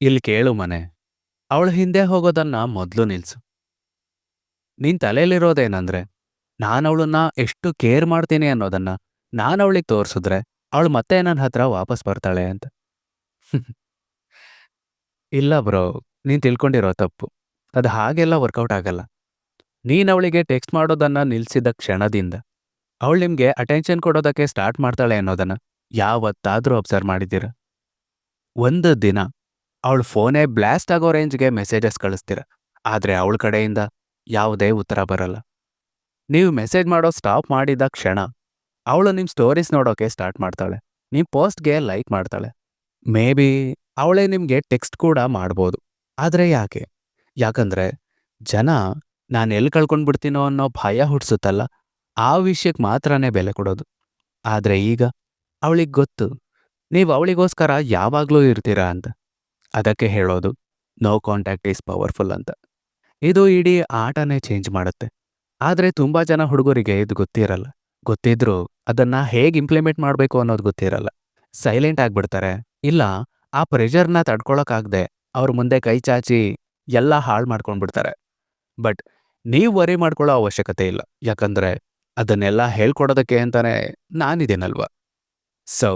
ಇಲ್ಲಿ ಕೇಳು ಮನೆ. ಅವಳ ಹಿಂದೆ ಹೋಗೋದನ್ನ ಮೊದ್ಲು ನಿಲ್ಸು. ನಿನ್ ತಲೆಯಲ್ಲಿರೋದೇನಂದ್ರೆ ನಾನವಳನ್ನ ಎಷ್ಟು ಕೇರ್ ಮಾಡ್ತೀನಿ ಅನ್ನೋದನ್ನ ನಾನವಳಿಗೆ ತೋರಿಸಿದ್ರೆ ಅವಳು ಮತ್ತೆ ನನ್ನ ಹತ್ರ ವಾಪಸ್ ಬರ್ತಾಳೆ ಅಂತ. ಇಲ್ಲ ಬ್ರೋ, ನೀನ್ ತಿಳ್ಕೊಂಡಿರೋ ತಪ್ಪು. ಅದು ಹಾಗೆಲ್ಲ ವರ್ಕೌಟ್ ಆಗಲ್ಲ. ನೀನ್ ಅವಳಿಗೆ ಟೆಕ್ಸ್ಟ್ ಮಾಡೋದನ್ನ ನಿಲ್ಸಿದ ಕ್ಷಣದಿಂದ ಅವಳು ನಿಮ್ಗೆ ಅಟೆನ್ಷನ್ ಕೊಡೋದಕ್ಕೆ ಸ್ಟಾರ್ಟ್ ಮಾಡ್ತಾಳೆ ಅನ್ನೋದನ್ನ ಯಾವತ್ತಾದ್ರೂ ಅಬ್ಸರ್ವ್ ಮಾಡಿದ್ದೀರ? ಒಂದು ದಿನ ಅವಳ ಫೋನೇ ಬ್ಲಾಸ್ಟ್ ಆಗೋ ರೇಂಜ್ಗೆ ಮೆಸೇಜಸ್ ಕಳಿಸ್ತೀರ, ಆದ್ರೆ ಅವಳ ಕಡೆಯಿಂದ ಯಾವುದೇ ಉತ್ತರ ಬರಲ್ಲ. ನೀವು ಮೆಸೇಜ್ ಮಾಡೋ ಸ್ಟಾಪ್ ಮಾಡಿದ ಕ್ಷಣ ಅವಳು ನಿಮ್ಮ ಸ್ಟೋರೀಸ್ ನೋಡೋಕೆ ಸ್ಟಾರ್ಟ್ ಮಾಡ್ತಾಳೆ ನಿಮ್ಮ ಪೋಸ್ಟ್ಗೆ ಲೈಕ್ ಮಾಡ್ತಾಳೆ. ಮೇ ಬಿ ಅವಳೇ ನಿಮಗೆ ಟೆಕ್ಸ್ಟ್ ಕೂಡ ಮಾಡ್ಬೋದು, ಆದರೆ ಯಾಕೆ? ಯಾಕಂದ್ರೆ ಜನ ನಾನು ಎಲ್ಲಿ ಕಳ್ಕೊಂಡ್ಬಿಡ್ತೀನೋ ಅನ್ನೋ ಭಯ ಹುಟ್ಟಿಸುತ್ತಲ್ಲ ಆ ವಿಷಯಕ್ಕೆ ಮಾತ್ರನೇ ಬೆಲೆ ಕೊಡೋದು. ಆದರೆ ಈಗ ಅವಳಿಗೆ ಗೊತ್ತು, ನೀವು ಅವಳಿಗೋಸ್ಕರ ಯಾವಾಗಲೂ ಇರ್ತೀರಾ ಅಂತ. ಅದಕ್ಕೆ ಹೇಳೋದು ನೋ ಕಾಂಟ್ಯಾಕ್ಟ್ ಈಸ್ ಪವರ್ಫುಲ್ ಅಂತ. ಇದು ಇಡೀ ಆಟನೇ ಚೇಂಜ್ ಮಾಡುತ್ತೆ. ಆದರೆ ತುಂಬ ಜನ ಹುಡುಗರಿಗೆ ಇದು ಗೊತ್ತಿರಲ್ಲ. ಗೊತ್ತಿದ್ರೂ ಅದನ್ನ ಹೇಗೆ ಇಂಪ್ಲಿಮೆಂಟ್ ಮಾಡಬೇಕು ಅನ್ನೋದು ಗೊತ್ತಿರಲ್ಲ. ಸೈಲೆಂಟ್ ಆಗಿಬಿಡ್ತಾರೆ. ಇಲ್ಲ, ಆ ಪ್ರೆಷರ್ನ ತಡ್ಕೊಳಕ್ಕಾಗದೆ ಅವ್ರ ಮುಂದೆ ಕೈ ಚಾಚಿ ಎಲ್ಲ ಹಾಳು ಮಾಡ್ಕೊಂಡ್ಬಿಡ್ತಾರೆ. ಬಟ್ ನೀವು ವರಿ ಮಾಡ್ಕೊಳ್ಳೋ ಅವಶ್ಯಕತೆ ಇಲ್ಲ. ಯಾಕಂದರೆ ಅದನ್ನೆಲ್ಲ ಹೇಳ್ಕೊಡೋದಕ್ಕೆ ಅಂತಾನೆ ನಾನಿದ್ದೀನಲ್ವ ಸೊ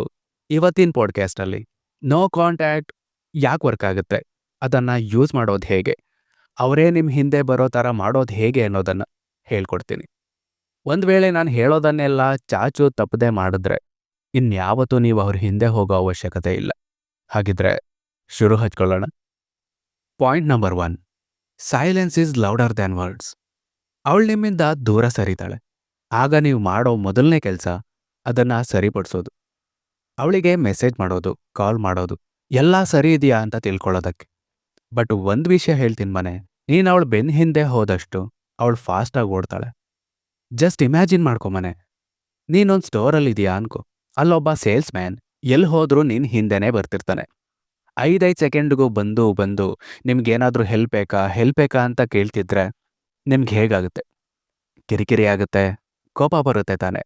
ಇವತ್ತಿನ ಪಾಡ್ಕ್ಯಾಸ್ಟಲ್ಲಿ ನೋ ಕಾಂಟ್ಯಾಕ್ಟ್ ಯಾಕೆ ವರ್ಕ್ ಆಗುತ್ತೆ? ಅದನ್ನ ಯೂಸ್ ಮಾಡೋದು ಹೇಗೆ? ಅವರೇ ನಿಮ್ಮ ಹಿಂದೆ ಬರೋ ಥರ ಮಾಡೋದು ಹೇಗೆ ಅನ್ನೋದನ್ನ ಹೇಳ್ಕೊಡ್ತೀನಿ. ಒಂದು ವೇಳೆ ನಾನು ಹೇಳೋದನ್ನೆಲ್ಲ ಚಾಚು ತಪ್ಪದೆ ಮಾಡಿದ್ರೆ ಇನ್ಯಾವತ್ತೂ ನೀವು ಅವ್ರ ಹಿಂದೆ ಹೋಗೋ ಅವಶ್ಯಕತೆ ಇಲ್ಲ. ಹಾಗಿದ್ರೆ ಶುರು ಹಚ್ಕೊಳ್ಳೋಣ. Point number one silence is louder than words ಅವಳು ನಿಮ್ಮಿಂದ ದೂರ ಸರಿತಾಳೆ. ಆಗ ನೀವು ಮಾಡೋ ಮೊದಲನೇ ಕೆಲಸ ಅದನ್ನ ಸರಿಪಡಿಸೋದು. ಅವಳಿಗೆ ಮೆಸೇಜ್ ಮಾಡೋದು ಕಾಲ್ ಮಾಡೋದು ಎಲ್ಲ ಸರಿ ಇದೆಯಾ ಅಂತ ತಿಳ್ಕೊಳ್ಳೋದಕ್ಕೆ. ಬಟ್ ಒಂದು ವಿಷಯ ಹೇಳ್ತೀನಿ ಮನೆ, ನೀನು ಅವಳು ಬೆನ್ನ ಹಿಂದೆ ಹೋದಷ್ಟು ಅವಳು ಫಾಸ್ಟಾಗಿ ಓಡ್ತಾಳೆ. ಜಸ್ಟ್ ಇಮ್ಯಾಜಿನ್ ಮಾಡ್ಕೊ ಮನೆ. ನೀನೊಂದು ಸ್ಟೋರಲ್ಲಿ ಇದೆಯಾ ಅನ್ಕೋ. ಅಲ್ಲೊಬ್ಬ ಸೇಲ್ಸ್ ಮ್ಯಾನ್ ಎಲ್ಲಿ ಹೋದರೂ ನಿನ್ನ ಹಿಂದೆನೇ ಬರ್ತಿರ್ತಾನೆ. ಐದೈದು ಸೆಕೆಂಡ್ಗೂ ಬಂದು ಬಂದು ನಿಮ್ಗೇನಾದ್ರೂ ಹೆಲ್ಪ್ ಬೇಕಾ ಹೆಲ್ಪ್ ಬೇಕಾ ಅಂತ ಕೇಳ್ತಿದ್ರೆ ನಿಮ್ಗೆ ಹೇಗಾಗುತ್ತೆ? ಕಿರಿಕಿರಿ ಆಗುತ್ತೆ, ಕೋಪ ಬರುತ್ತೆ ತಾನೆ.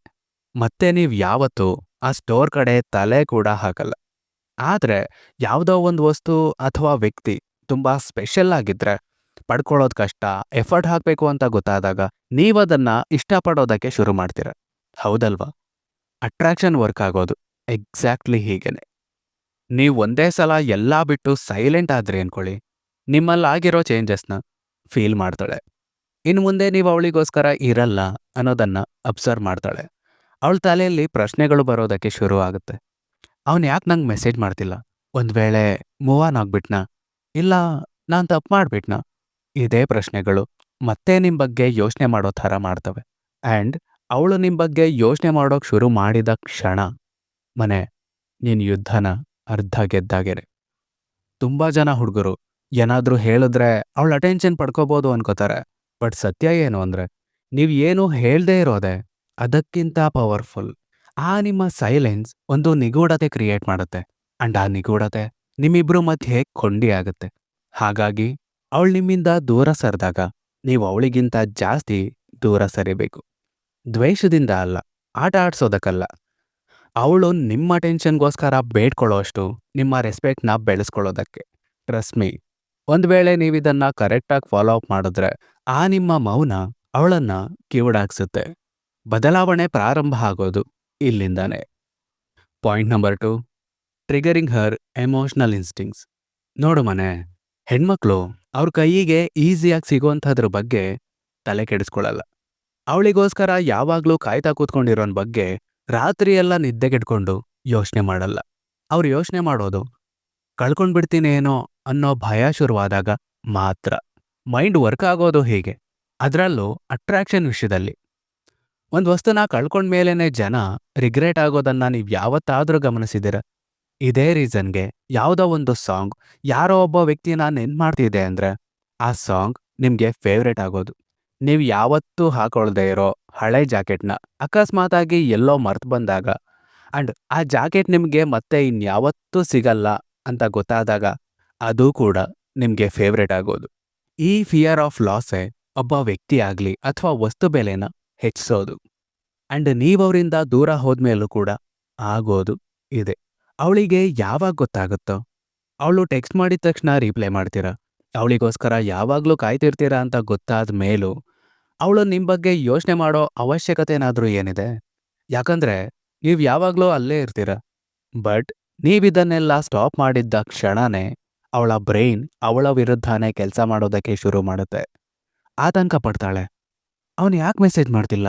ಮತ್ತೆ ನೀವು ಯಾವತ್ತೂ ಆ ಸ್ಟೋರ್ ಕಡೆ ತಲೆ ಕೂಡ ಹಾಕಲ್ಲ. ಆದ್ರೆ ಯಾವುದೋ ಒಂದು ವಸ್ತು ಅಥವಾ ವ್ಯಕ್ತಿ ತುಂಬಾ ಸ್ಪೆಷಲ್ ಆಗಿದ್ರೆ ಪಡ್ಕೊಳ್ಳೋದು ಕಷ್ಟ, ಎಫರ್ಟ್ ಹಾಕಬೇಕು ಅಂತ ಗೊತ್ತಾದಾಗ ನೀವದನ್ನ ಇಷ್ಟಪಡೋದಕ್ಕೆ ಶುರು ಮಾಡ್ತೀರ. ಹೌದಲ್ವಾ? ಅಟ್ರಾಕ್ಷನ್ ವರ್ಕ್ ಆಗೋದು ಎಕ್ಸಾಕ್ಟ್ಲಿ ಹೀಗೇನೆ. ನೀವು ಒಂದೇ ಸಲ ಎಲ್ಲ ಬಿಟ್ಟು ಸೈಲೆಂಟ್ ಆದ್ರಿ ಅನ್ಕೊಳ್ಳಿ, ನಿಮ್ಮಲ್ಲಾಗಿರೋ ಚೇಂಜಸ್ನ ಫೀಲ್ ಮಾಡ್ತಾಳೆ. ಇನ್ನು ಮುಂದೆ ನೀವು ಅವಳಿಗೋಸ್ಕರ ಇರಲ್ಲ ಅನ್ನೋದನ್ನ ಅಬ್ಸರ್ವ್ ಮಾಡ್ತಾಳೆ. ಅವಳ ತಲೆಯಲ್ಲಿ ಪ್ರಶ್ನೆಗಳು ಬರೋದಕ್ಕೆ ಶುರು ಆಗುತ್ತೆ. ಅವನು ಯಾಕೆ ನಂಗೆ ಮೆಸೇಜ್ ಮಾಡ್ತಿಲ್ಲ? ಒಂದ್ ವೇಳೆ ಮೂವ್ ಆನ್ ಆಗ್ಬಿಟ್ನಾ? ಇಲ್ಲ, ನಾನು ತಪ್ಪು ಮಾಡ್ಬಿಟ್ನಾ? ಇದೇ ಪ್ರಶ್ನೆಗಳು ಮತ್ತೆ ನಿಮ್ಮ ಬಗ್ಗೆ ಯೋಚನೆ ಮಾಡೋ ಥರ ಮಾಡ್ತವೆ. ಆ್ಯಂಡ್ ಅವಳು ನಿಮ್ಮ ಬಗ್ಗೆ ಯೋಚನೆ ಮಾಡೋಕ್ಕೆ ಶುರು ಮಾಡಿದ ಕ್ಷಣ ಮನೆ, ನೀನು ಯುದ್ಧನ ಅರ್ಧ ಗೆದ್ದಾಗೆರೆ. ತುಂಬ ಜನ ಹುಡುಗರು ಏನಾದರೂ ಹೇಳಿದ್ರೆ ಅವಳು ಅಟೆನ್ಷನ್ ಪಡ್ಕೋಬೋದು ಅನ್ಕೋತಾರೆ. ಬಟ್ ಸತ್ಯ ಏನು ಅಂದ್ರೆ, ನೀವು ಏನು ಹೇಳ್ದೇ ಇರೋದೆ ಅದಕ್ಕಿಂತ ಪವರ್ಫುಲ್ ಆ ನಿಮ್ಮ ಸೈಲೆನ್ಸ್ ಒಂದು ನಿಗೂಢತೆ ಕ್ರಿಯೇಟ್ ಮಾಡುತ್ತೆ. ಅಂಡ್ ಆ ನಿಗೂಢತೆ ನಿಮ್ಮಿಬ್ರು ಮಧ್ಯೆ ಕೊಂಡಿ ಆಗುತ್ತೆ. ಹಾಗಾಗಿ ಅವಳು ನಿಮ್ಮಿಂದ ದೂರ ಸರಿದಾಗ ನೀವು ಅವಳಿಗಿಂತ ಜಾಸ್ತಿ ದೂರ ಸರಿಬೇಕು. ದ್ವೇಷದಿಂದ ಅಲ್ಲ, ಆಟ ಆಡ್ಸೋದಕ್ಕಲ್ಲ. ಅವಳು ನಿಮ್ಮ ಟೆನ್ಷನ್ಗೋಸ್ಕರ ಬೇಡ್ಕೊಳ್ಳೋಷ್ಟು ನಿಮ್ಮ ರೆಸ್ಪೆಕ್ಟ್ನ ಬೆಳೆಸ್ಕೊಳ್ಳೋದಕ್ಕೆ. ಟ್ರಸ್ಟ್ ಮೀ ಒಂದು ವೇಳೆ ನೀವಿದನ್ನ ಕರೆಕ್ಟಾಗಿ ಫಾಲೋ ಅಪ್ ಮಾಡಿದ್ರೆ ಆ ನಿಮ್ಮ ಮೌನ ಅವಳನ್ನು ಕಿವುಡಾಗ್ಸುತ್ತೆ. ಬದಲಾವಣೆ ಪ್ರಾರಂಭ ಆಗೋದು ಇಲ್ಲಿಂದಾನೆ. Point number two triggering her emotional instincts ನೋಡು ಮನೆ, ಹೆಣ್ಮಕ್ಳು ಅವ್ರ ಕೈಯಿಗೆ ಈಸಿಯಾಗಿ ಸಿಗುವಂಥದ್ರ ಬಗ್ಗೆ ತಲೆ ಕೆಡಿಸ್ಕೊಳ್ಳಲ್ಲ ಅವಳಿಗೋಸ್ಕರ ಯಾವಾಗ್ಲೂ ಕಾಯ್ತಾ ಕೂತ್ಕೊಂಡಿರೋನ್ ಬಗ್ಗೆ ರಾತ್ರಿಯೆಲ್ಲ ನಿದ್ದೆಗೆಟ್ಕೊಂಡು ಯೋಚನೆ ಮಾಡಲ್ಲ. ಅವ್ರು ಯೋಚನೆ ಮಾಡೋದು, ಕಳ್ಕೊಂಡ್ಬಿಡ್ತೀನೇನೋ ಅನ್ನೋ ಭಯ ಶುರುವಾದಾಗ ಮಾತ್ರ. ಮೈಂಡ್ ವರ್ಕ್ ಆಗೋದು ಹೀಗೆ. ಅದರಲ್ಲೂ ಅಟ್ರಾಕ್ಷನ್ ವಿಷಯದಲ್ಲಿ ಒಂದು ವಸ್ತುನ ಕಳ್ಕೊಂಡ್ಮೇಲೇನೆ ಜನ ರಿಗ್ರೆಟ್ ಆಗೋದನ್ನ ನೀವು ಯಾವತ್ತಾದರೂ ಗಮನಿಸಿದಿರ. ಇದೇ ರೀಸನ್ಗೆ ಯಾವುದೋ ಒಂದು ಸಾಂಗ್ ಯಾರೋ ಒಬ್ಬ ವ್ಯಕ್ತಿನ ನೆನ್ ಮಾಡ್ತಿದೆ ಅಂದ್ರೆ ಆ ಸಾಂಗ್ ನಿಮ್ಗೆ ಫೇವ್ರೇಟ್ ಆಗೋದು. ನೀವು ಯಾವತ್ತೂ ಹಾಕೊಳ್ದೇ ಇರೋ ಹಳೆ ಜಾಕೆಟ್ನ ಅಕಸ್ಮಾತಾಗಿ ಎಲ್ಲೋ ಮರ್ತು ಬಂದಾಗ ಅಂಡ್ ಆ ಜಾಕೆಟ್ ನಿಮ್ಗೆ ಮತ್ತೆ ಇನ್ಯಾವತ್ತೂ ಸಿಗಲ್ಲ ಅಂತ ಗೊತ್ತಾದಾಗ ಅದು ಕೂಡ ನಿಮ್ಗೆ ಫೇವ್ರೇಟ್ ಆಗೋದು. ಈ ಫಿಯರ್ ಆಫ್ ಲಾಸೇ ಒಬ್ಬ ವ್ಯಕ್ತಿ ಆಗ್ಲಿ ಅಥವಾ ವಸ್ತು ಬೆಲೆನ ಹೆಚ್ಚಿಸೋದು. ಅಂಡ್ ನೀವವರಿಂದ ದೂರ ಹೋದ್ಮೇಲೂ ಕೂಡ ಆಗೋದು ಇದೆ. ಅವಳಿಗೆ ಯಾವಾಗ ಗೊತ್ತಾಗುತ್ತೋ? ಅವಳು ಟೆಕ್ಸ್ಟ್ ಮಾಡಿದ ತಕ್ಷಣ ರಿಪ್ಲೈ ಮಾಡ್ತೀರಾ? ಅವಳಿಗೋಸ್ಕರ ಯಾವಾಗಲೂ ಕಾಯ್ತಿರ್ತೀರಾ ಅಂತ ಗೊತ್ತಾದ ಮೇಲೂ ಅವಳು ನಿಮ್ಮ ಬಗ್ಗೆ ಯೋಚನೆ ಮಾಡೋ ಅವಶ್ಯಕತೆ ಏನಾದರೂ ಏನಿದೆ? ಯಾಕಂದ್ರೆ ನೀವು ಯಾವಾಗಲೂ ಅಲ್ಲೇ ಇರ್ತೀರ. ಬಟ್ ನೀವಿದನ್ನೆಲ್ಲ ಸ್ಟಾಪ್ ಮಾಡಿದ್ದ ಕ್ಷಣನೇ ಅವಳ ಬ್ರೈನ್ ಅವಳ ವಿರುದ್ಧನೇ ಕೆಲಸ ಮಾಡೋದಕ್ಕೆ ಶುರು ಮಾಡುತ್ತೆ. ಆತಂಕ ಪಡ್ತಾಳೆ. ಅವನು ಯಾಕೆ ಮೆಸೇಜ್ ಮಾಡ್ತಿಲ್ಲ?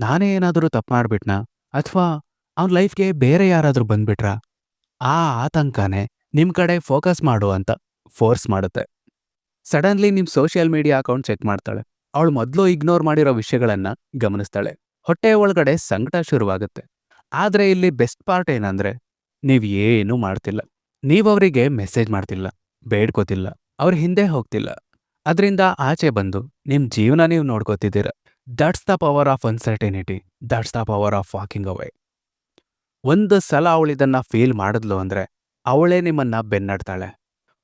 ನಾನೇ ಏನಾದರೂ ತಪ್ಪು ಮಾಡ್ಬಿಟ್ನಾ? ಅಥವಾ ಅವನ ಲೈಫ್ಗೆ ಬೇರೆ ಯಾರಾದರೂ ಬಂದ್ಬಿಟ್ರಾ? ಆ ಆತಂಕನೇ ನಿಮ್ಮ ಕಡೆ ಫೋಕಸ್ ಮಾಡು ಅಂತ ಫೋರ್ಸ್ ಮಾಡುತ್ತೆ. ಸಡನ್ಲಿ ನಿಮ್ಮ ಸೋಷಿಯಲ್ ಮೀಡಿಯಾ ಅಕೌಂಟ್ ಚೆಕ್ ಮಾಡ್ತಾಳೆ. ಅವಳು ಮೊದಲು ಇಗ್ನೋರ್ ಮಾಡಿರೋ ವಿಷಯಗಳನ್ನ ಗಮನಿಸ್ತಾಳೆ. ಹೊಟ್ಟೆ ಒಳಗಡೆ ಸಂಕಟ ಶುರುವಾಗುತ್ತೆ. ಆದ್ರೆ ಇಲ್ಲಿ ಬೆಸ್ಟ್ ಪಾರ್ಟ್ ಏನಂದ್ರೆ, ನೀವು ಏನೂ ಮಾಡ್ತಿಲ್ಲ. ನೀವವರಿಗೆ ಮೆಸೇಜ್ ಮಾಡ್ತಿಲ್ಲ. ಬೇಡ್ಕೋತಿಲ್ಲ. ಅವ್ರ ಹಿಂದೆ ಹೋಗ್ತಿಲ್ಲ. ಅದರಿಂದ ಆಚೆ ಬಂದು ನಿಮ್ಮ ಜೀವನ ನೀವು ನೋಡ್ಕೋತಿದ್ದೀರ. That's the power of uncertainty that's the power of walking away ಒಂದು ಸಲ ಅವಳಿದನ್ನು ಫೀಲ್ ಮಾಡಿದ್ಲು ಅಂದ್ರೆ ಅವಳೇ ನಿಮ್ಮನ್ನ ಬೆನ್ನಡ್ತಾಳೆ.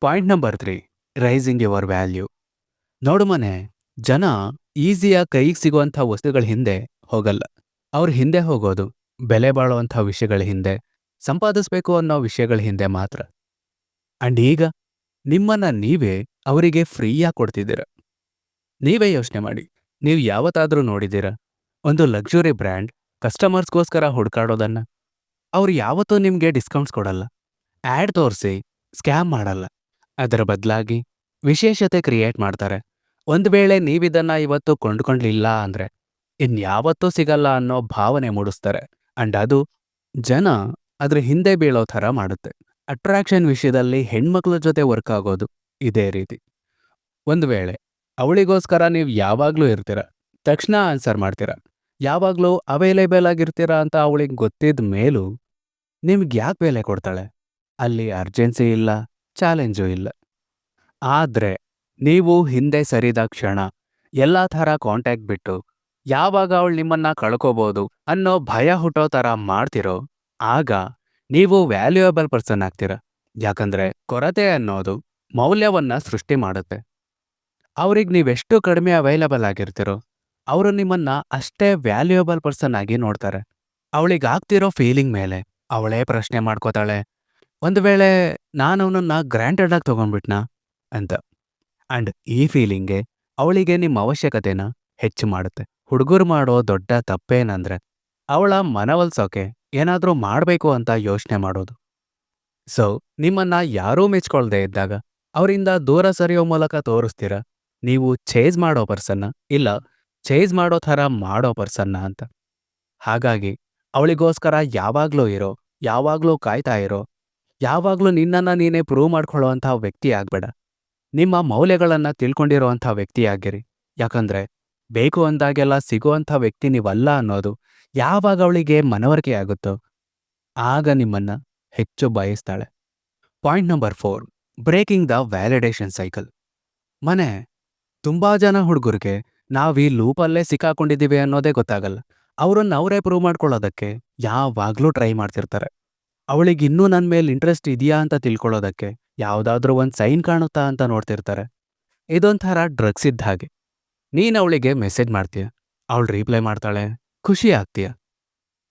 Point number three raising your value ನೋಡು ಮನೆ, ಜನ ಈಸಿಯಾಗಿ ಕೈಗೆ ಸಿಗುವಂಥ ವಸ್ತುಗಳ ಹಿಂದೆ ಹೋಗಲ್ಲ. ಅವ್ರ ಹಿಂದೆ ಹೋಗೋದು, ಬೆಲೆ ಬಾಳುವಂಥ ವಿಷಯಗಳ ಹಿಂದೆ, ಸಂಪಾದಿಸ್ಬೇಕು ಅನ್ನೋ ವಿಷಯಗಳ ಹಿಂದೆ ಮಾತ್ರ. ಅಂಡ್ ಈಗ ನಿಮ್ಮನ್ನ ನೀವೇ ಅವರಿಗೆ ಫ್ರೀಯಾಗಿ ಕೊಡ್ತಿದ್ದೀರ. ನೀವೇ ಯೋಚನೆ ಮಾಡಿ, ನೀವು ಯಾವತ್ತಾದರೂ ನೋಡಿದ್ದೀರ? ಒಂದು ಲಕ್ಸುರಿ ಬ್ರ್ಯಾಂಡ್ ಕಸ್ಟಮರ್ಸ್ಗೋಸ್ಕರ ಹುಡ್ಕಾಡೋದನ್ನ. ಅವ್ರು ಯಾವತ್ತೂ ನಿಮಗೆ ಡಿಸ್ಕೌಂಟ್ಸ್ ಕೊಡಲ್ಲ. ಆ್ಯಡ್ ತೋರಿಸಿ, ಸ್ಕ್ಯಾಮ್ ಮಾಡಲ್ಲ. ಅದರ ಬದಲಾಗಿ ವಿಶೇಷತೆ ಕ್ರಿಯೇಟ್ ಮಾಡ್ತಾರೆ. ಒಂದು ವೇಳೆ ನೀವಿದನ್ನು ಇವತ್ತು ಕೊಂಡ್ಕೊಂಡ್ಲಿಲ್ಲ ಅಂದ್ರೆ, ಇನ್ಯಾವತ್ತೂ ಸಿಗಲ್ಲ ಅನ್ನೋ ಭಾವನೆ ಮೂಡಿಸ್ತಾರೆ. ಅಂಡ್ ಅದು ಜನ ಅದ್ರ ಹಿಂದೆ ಬೀಳೋ ಥರ ಮಾಡುತ್ತೆ. ಅಟ್ರಾಕ್ಷನ್ ವಿಷಯದಲ್ಲಿ ಹೆಣ್ಮಕ್ಳ ಜೊತೆ ವರ್ಕ್ ಆಗೋದು ಇದೇ ರೀತಿ. ಒಂದು ವೇಳೆ ಅವಳಿಗೋಸ್ಕರ ನೀವು ಯಾವಾಗಲೂ ಇರ್ತೀರ, ತಕ್ಷಣ ಆನ್ಸರ್ ಮಾಡ್ತೀರ, ಯಾವಾಗಲೂ ಅವೈಲೇಬಲ್ ಆಗಿರ್ತೀರ ಅಂತ ಅವಳಿಗೆ ಗೊತ್ತಿದ್ದ ಮೇಲೂ ನಿಮ್ಗೆ ಯಾಕೆ ಬೆಲೆ ಕೊಡ್ತಾಳೆ? ಅಲ್ಲಿ ಅರ್ಜೆನ್ಸಿ ಇಲ್ಲ ಚಾಲೆಂಜು ಇಲ್ಲ. ಆದ್ರೆ ನೀವು ಹಿಂದೆ ಸರಿದ ಕ್ಷಣ ಎಲ್ಲಾ ಥರ ಕಾಂಟ್ಯಾಕ್ಟ್ ಬಿಟ್ಟು ಯಾವಾಗ ಅವಳು ನಿಮ್ಮನ್ನ ಕಳ್ಕೋಬೋದು ಅನ್ನೋ ಭಯ ಹುಟ್ಟೋ ಥರ ಮಾಡ್ತಿರೋ, ಆಗ ನೀವು ವ್ಯಾಲ್ಯೂಯಬಲ್ ಪರ್ಸನ್ ಆಗ್ತೀರ? ಯಾಕಂದ್ರೆ ಕೊರತೆ ಅನ್ನೋದು ಮೌಲ್ಯವನ್ನ ಸೃಷ್ಟಿ ಮಾಡುತ್ತೆ. ಅವ್ರಿಗೆ ನೀವೆಷ್ಟು ಕಡಿಮೆ ಅವೈಲಬಲ್ ಆಗಿರ್ತೀರೋ, ಅವರು ನಿಮ್ಮನ್ನ ಅಷ್ಟೇ ವ್ಯಾಲ್ಯೂಯಬಲ್ ಪರ್ಸನ್ ಆಗಿ ನೋಡ್ತಾರೆ. ಅವಳಿಗಾಗ್ತಿರೋ ಫೀಲಿಂಗ್ ಮೇಲೆ ಅವಳೇ ಪ್ರಶ್ನೆ ಮಾಡ್ಕೋತಾಳೆ. ಒಂದು ವೇಳೆ ನಾನು ಅವನನ್ನ ಗ್ರ್ಯಾಂಟೆಡ್ ಆಗಿ ತಗೊಂಡ್ಬಿಟ್ನಾ ಅಂತ. ಅಂಡ್ ಈ ಫೀಲಿಂಗ್ಗೆ ಅವಳಿಗೆ ನಿಮ್ಮ ಅವಶ್ಯಕತೆನ ಹೆಚ್ಚು ಮಾಡುತ್ತೆ. ಹುಡುಗರು ಮಾಡೋ ದೊಡ್ಡ ತಪ್ಪೇನಂದ್ರೆ, ಅವಳ ಮನವೊಲ್ಸೋಕೆ ಏನಾದ್ರೂ ಮಾಡಬೇಕು ಅಂತ ಯೋಚನೆ ಮಾಡೋದು. ಸೊ ನಿಮ್ಮನ್ನ ಯಾರೂ ಮೆಚ್ಕೊಳ್ದೇ ಇದ್ದಾಗ, ಅವರಿಂದ ದೂರ ಸರಿಯೋ ಮೂಲಕ ತೋರಿಸ್ತೀರ, ನೀವು ಚೇಜ್ ಮಾಡೋ ಪರ್ಸನ್ನ, ಇಲ್ಲ ಚೇಜ್ ಮಾಡೋ ಥರ ಮಾಡೋ ಪರ್ಸನ್ನ ಅಂತ. ಹಾಗಾಗಿ, ಅವಳಿಗೋಸ್ಕರ ಯಾವಾಗಲೂ ಇರೋ, ಯಾವಾಗಲೂ ಕಾಯ್ತಾ ಇರೋ, ಯಾವಾಗಲೂ ನಿನ್ನನ್ನು ನೀನೇ ಪ್ರೂವ್ ಮಾಡ್ಕೊಳ್ಳೋ ಅಂಥ ವ್ಯಕ್ತಿ ಆಗ್ಬೇಡ. ನಿಮ್ಮ ಮೌಲ್ಯಗಳನ್ನ ತಿಳ್ಕೊಂಡಿರೋಂಥ ವ್ಯಕ್ತಿ ಆಗಿರಿ. ಯಾಕಂದ್ರೆ, ಬೇಕು ಅಂದಾಗೆಲ್ಲ ಸಿಗುವಂಥ ವ್ಯಕ್ತಿ ನೀವಲ್ಲ ಅನ್ನೋದು ಯಾವಾಗ ಅವಳಿಗೆ ಮನವರಿಕೆ ಆಗುತ್ತೋ, ಆಗ ನಿಮ್ಮನ್ನ ಹೆಚ್ಚು ಬಯಸ್ತಾಳೆ. Point number four, breaking the validation cycle. ಮನೆ, ತುಂಬಾ ಜನ ಹುಡುಗರಿಗೆ ನಾವು ಈ ಲೂಪಲ್ಲೇ ಸಿಕ್ಕಾಕೊಂಡಿದ್ದೀವಿ ಅನ್ನೋದೇ ಗೊತ್ತಾಗಲ್ಲ. ಅವರನ್ನು ಅವರೇ ಪ್ರೂವ್ ಮಾಡ್ಕೊಳ್ಳೋದಕ್ಕೆ ಯಾವಾಗಲೂ ಟ್ರೈ ಮಾಡ್ತಿರ್ತಾರೆ. ಅವಳಿಗೆ ಇನ್ನೂ ನನ್ನ ಮೇಲೆ ಇಂಟ್ರೆಸ್ಟ್ ಇದೆಯಾ ಅಂತ ತಿಳ್ಕೊಳ್ಳೋದಕ್ಕೆ ಯಾವುದಾದ್ರೂ ಒಂದು ಸೈನ್ ಕಾಣುತ್ತಾ ಅಂತ ನೋಡ್ತಿರ್ತಾರೆ. ಇದೊಂಥರ ಡ್ರಗ್ಸ್ ಇದ್ದ ಹಾಗೆ. ನೀನು ಅವಳಿಗೆ ಮೆಸೇಜ್ ಮಾಡ್ತೀಯ? ಅವಳು ರೀಪ್ಲೈ ಮಾಡ್ತಾಳೆ. ಖುಷಿ ಆಗ್ತೀಯ.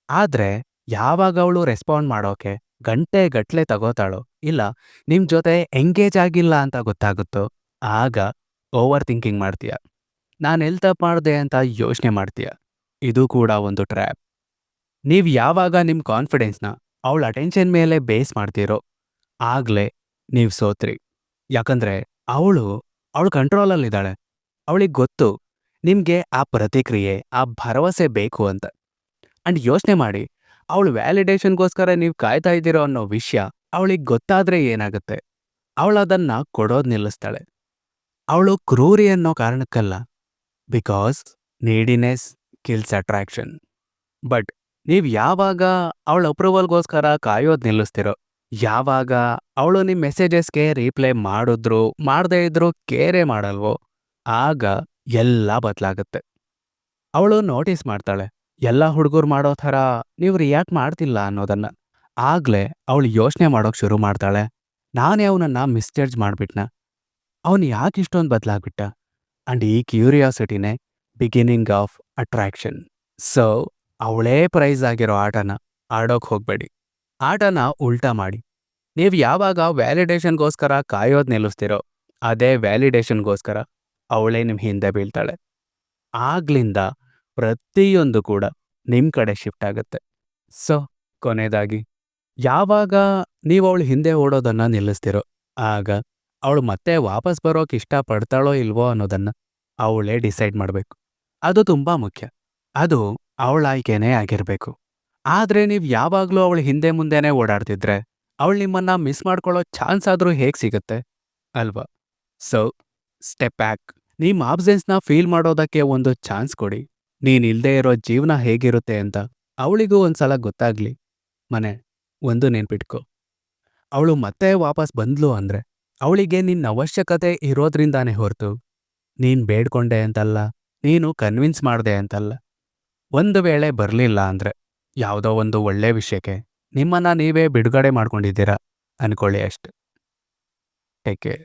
ಆದ್ರೆ ಯಾವಾಗ ಅವಳು ರೆಸ್ಪಾಂಡ್ ಮಾಡೋಕೆ ಗಂಟೆ ಗಟ್ಲೆ ತಗೋತಾಳೋ, ಇಲ್ಲ, ನಿಮ್ ಜೊತೆ ಎಂಗೇಜ್ ಆಗಿಲ್ಲ ಅಂತ ಗೊತ್ತಾಗುತ್ತೋ, ಆಗ ಓವರ್ ಥಿಂಕಿಂಗ್ ಮಾಡ್ತೀಯ. ನಾನು ಎಲ್ ತಪ್ಪು ಮಾಡಿದೆ ಅಂತ ಯೋಚನೆ ಮಾಡ್ತೀಯ. ಇದು ಕೂಡ ಒಂದು ಟ್ರ್ಯಾಪ್ ನೀವು ಯಾವಾಗ ನಿಮ್ಮ ಕಾನ್ಫಿಡೆನ್ಸ್ನ ಅವಳ ಅಟೆನ್ಷನ್ ಮೇಲೆ ಬೇಸ್ ಮಾಡ್ತೀರೋ, ಆಗ್ಲೇ ನೀವು ಸೋತ್ರಿ. ಯಾಕಂದ್ರೆ ಅವಳು ಅವಳು ಕಂಟ್ರೋಲಲ್ಲಿದ್ದಾಳೆ ಅವಳಿಗೆ ಗೊತ್ತು ನಿಮ್ಗೆ ಆ ಪ್ರತಿಕ್ರಿಯೆ, ಆ ಭರವಸೆ ಬೇಕು ಅಂತ. ಅಂಡ್ ಯೋಚನೆ ಮಾಡಿ, ಅವಳು ವ್ಯಾಲಿಡೇಷನ್ಗೋಸ್ಕರ ನೀವು ಕಾಯ್ತಾ ಇದ್ದೀರೋ ಅನ್ನೋ ವಿಷಯ ಅವಳಿಗೆ ಗೊತ್ತಾದ್ರೆ ಏನಾಗುತ್ತೆ? ಅವಳು ಅದನ್ನ ಕೊಡೋದ್ ನಿಲ್ಲಿಸ್ತಾಳೆ. ಅವಳು ಕ್ರೂರಿ ಅನ್ನೋ ಕಾರಣಕ್ಕಲ್ಲ. Because neediness kills attraction but ನೀವು ಯಾವಾಗ ಅವಳ ಅಪ್ರೂವಲ್ಗೋಸ್ಕರ ಕಾಯೋದು ನಿಲ್ಲಿಸ್ತಿರೋ, ಯಾವಾಗ ಅವಳು ನಿಮ್ಮ ಮೆಸೇಜಸ್ಗೆ ರೀಪ್ಲೈ ಮಾಡಿದ್ರು, ಮಾಡದೇ ಇದ್ರು ಕೇರೆ ಮಾಡಲ್ವೋ, ಆಗ ಎಲ್ಲ ಬದಲಾಗುತ್ತೆ. ಅವಳು ನೋಟಿಸ್ ಮಾಡ್ತಾಳೆ, ಎಲ್ಲ ಹುಡುಗರು ಮಾಡೋ ಥರ ನೀವು ರಿಯಾಕ್ಟ್ ಮಾಡ್ತಿಲ್ಲ ಅನ್ನೋದನ್ನ. ಆಗ್ಲೇ ಅವಳು ಯೋಚನೆ ಮಾಡೋಕೆ ಶುರು ಮಾಡ್ತಾಳೆ, ನಾನೇ ಅವನನ್ನು ಮಿಸ್ಜಡ್ಜ್ ಮಾಡಿಬಿಟ್ನ. ಅವನು ಯಾಕೆ ಇಷ್ಟೊಂದು ಬದಲಾಗ್ಬಿಟ್ಟ? ಅಂಡ್ ಈ ಕ್ಯೂರಿಯಾಸಿಟಿನೇ ಬಿಗಿನಿಂಗ್ ಆಫ್ ಅಟ್ರಾಕ್ಷನ್ ಸೊ ಅವಳೇ ಪ್ರೈಸ್ ಆಗಿರೋ ಆಟನ ಆಡೋಕೆ ಹೋಗ್ಬೇಡಿ. ಆಟನ ಉಲ್ಟಾ ಮಾಡಿ. ನೀವು ಯಾವಾಗ ವ್ಯಾಲಿಡೇಷನ್ಗೋಸ್ಕರ ಕಾಯೋದು ನಿಲ್ಲಿಸ್ತಿರೋ, ಅದೇ ವ್ಯಾಲಿಡೇಷನ್ಗೋಸ್ಕರ ಅವಳೇ ನಿಮ್ಮ ಹಿಂದೆ ಬೀಳ್ತಾಳೆ. ಆಗ್ಲಿಂದ ಪ್ರತಿಯೊಂದು ಕೂಡ ನಿಮ್ಮ ಕಡೆ ಶಿಫ್ಟ್ ಆಗುತ್ತೆ. ಸೊ ಕೊನೆಯದಾಗಿ, ಯಾವಾಗ ನೀವು ಅವಳು ಹಿಂದೆ ಓಡೋದನ್ನ ನಿಲ್ಲಿಸ್ತಿರೋ, ಆಗ ಅವಳು ಮತ್ತೆ ವಾಪಸ್ ಬರೋಕೆ ಇಷ್ಟಪಡ್ತಾಳೋ ಇಲ್ವೋ ಅನ್ನೋದನ್ನ ಅವಳೇ ಡಿಸೈಡ್ ಮಾಡಬೇಕು. ಅದು ತುಂಬಾ ಮುಖ್ಯ. ಅದು ಅವಳ ಆಯ್ಕೆನೇ ಆಗಿರಬೇಕು. ಆದ್ರೆ ನೀವು ಯಾವಾಗಲೂ ಅವಳು ಹಿಂದೆ ಮುಂದೆನೇ ಓಡಾಡ್ತಿದ್ರೆ, ಅವಳು ನಿಮ್ಮನ್ನ ಮಿಸ್ ಮಾಡ್ಕೊಳ್ಳೋ ಚಾನ್ಸ್ ಆದ್ರೂ ಹೇಗೆ ಸಿಗುತ್ತೆ? ಅಲ್ವಾ? ಸೊ ಸ್ಟೆಪ್ ಬ್ಯಾಕ್ ನಿಮ್ಮ ಆಬ್ಸೆನ್ಸ್ನ ಫೀಲ್ ಮಾಡೋದಕ್ಕೆ ಒಂದು ಚಾನ್ಸ್ ಕೊಡಿ. ನೀನಿಲ್ದೇ ಇರೋ ಜೀವನ ಹೇಗಿರುತ್ತೆ ಅಂತ ಅವಳಿಗೂ ಒಂದ್ಸಲ ಗೊತ್ತಾಗ್ಲಿ. ಮನೆ, ಒಂದು ನೆನ್ಪಿಟ್ಕೋ. ಅವಳು ಮತ್ತೆ ವಾಪಸ್ ಬಂದ್ಲು ಅಂದ್ರೆ ಅವಳಿಗೆ ನಿನ್ನ ಅವಶ್ಯಕತೆ ಇರೋದ್ರಿಂದಾನೇ ಹೊರತು. ನೀನ್ ಬೇಡ್ಕೊಂಡೆ ಅಂತಲ್ಲ, ನೀನು ಕನ್ವಿನ್ಸ್ ಮಾಡ್ದೆ ಅಂತಲ್ಲ. ಒಂದು ವೇಳೆ ಬರ್ಲಿಲ್ಲ ಅಂದ್ರೆ ಯಾವುದೋ ಒಂದು ಒಳ್ಳೆ ವಿಷಯಕ್ಕೆ ನಿಮ್ಮನ್ನ ನೀವೇ ಬಿಡುಗಡೆ ಮಾಡ್ಕೊಂಡಿದ್ದೀರಾ ಅನ್ಕೊಳ್ಳಿ ಅಷ್ಟೆ. Take care